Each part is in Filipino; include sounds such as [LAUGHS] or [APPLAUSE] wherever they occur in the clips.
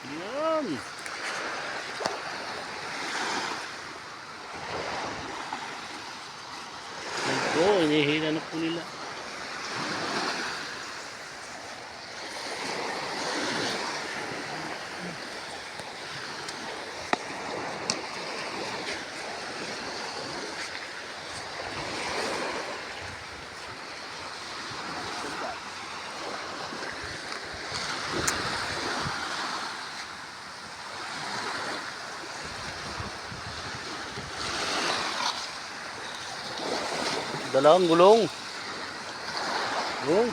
Yan. Ito, inihina na po nila. Dalawang gulong. Gulong.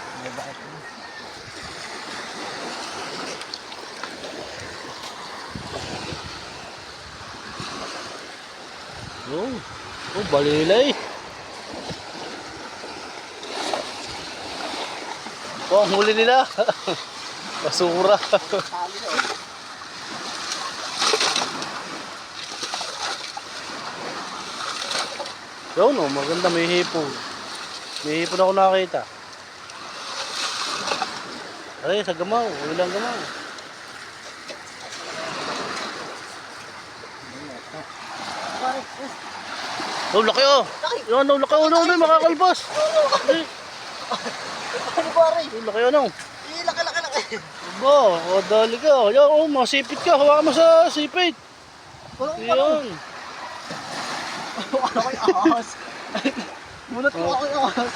Gulong. Oh, balilay. Oh, ang huli nila. [LAUGHS] Basura. [LAUGHS] Yun oh, maganda may hipon. May hipon ako nakakita. Ay, sa gamaw. Walang gamaw. Oh, laki oh. Yan, oh, laki oh, no, no, makakalbas. Ay, Ano pare? oh, laki ano. Eh, laki, laki, laki. Ba, oh, dali ka. Yan, oh, masipit ka. Hawakan mo sa sipit. Walang Kayo ahas? Munat ko ako yung ahas.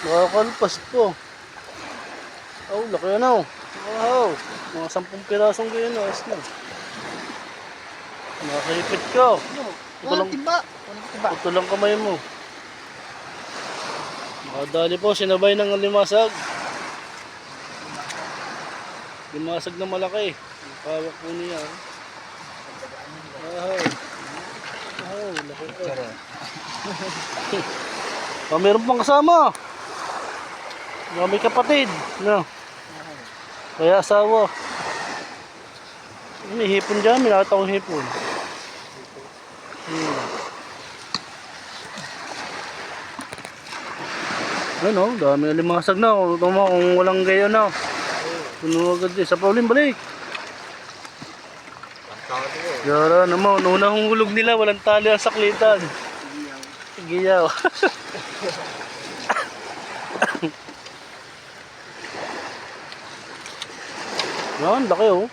Makakalpas po. Oh, laki ano. Wow. Mga sampung pirasong ganyan, ayos na. Nakahipit ka. Lang- Walang timba. Walang timba. Ito lang kamay mo. Nakadali po, sinabay ng limasag. Limasag na malaki. Ang Kawak po niya. Wow. Wow, laki po. Ah, meron pang kasama. Mga may kapatid. No. Kaya asawa. May hipon dyan, may nakita kong hipon. Hmm. Ano, dami na limasag na. Kung, kung walang gayo na. Puno agad din. Sa Pauline, balik. Yara naman, unang hulog nila, walang tali ang saklitan. Giyaw. Yan, laki oh.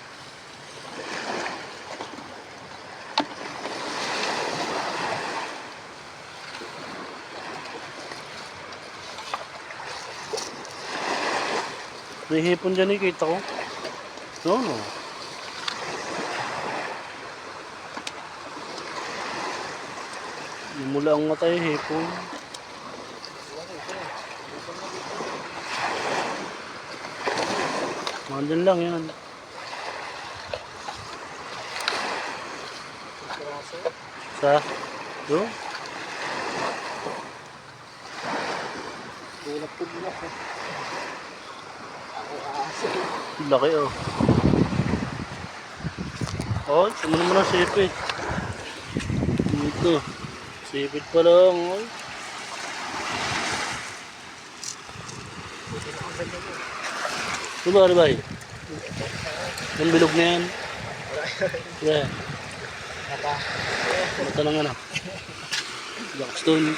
May hipon dyan eh, kita ko. No, no. Mula ang mata yung hipon. Nandun lang yan. Sa? Doon? Tulak ko muna ko. Ako ahas. Laki oh. Oh, sumunod mo ng sipit. Dito. Sipit pa lang. Oh. Ano ba, ano ba? Yung bilog na yan. Yeah. Naka. Mata lang ano. Blackstone.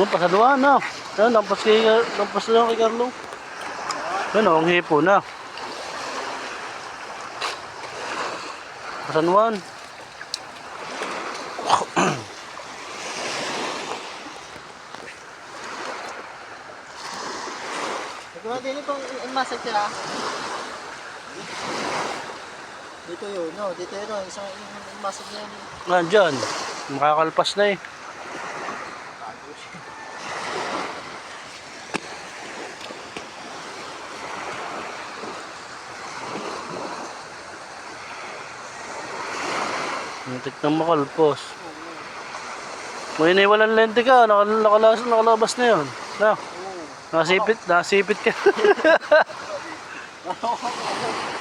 No, pasaluan na. Yan, lampas kay, lampas lang kay Carlo. Yan ang hipo na. Pasanuan. Nagawa din itong masag sila. Dito yun, no? Dito yun? Isang masag niya yun. Nandyan. Makakalpas na eh. Muntik na makalpos. May iniwalan lente ka, nakal nakalas nakalabas na yun. Na, nasipit, nasipit ka. [LAUGHS] [LAUGHS]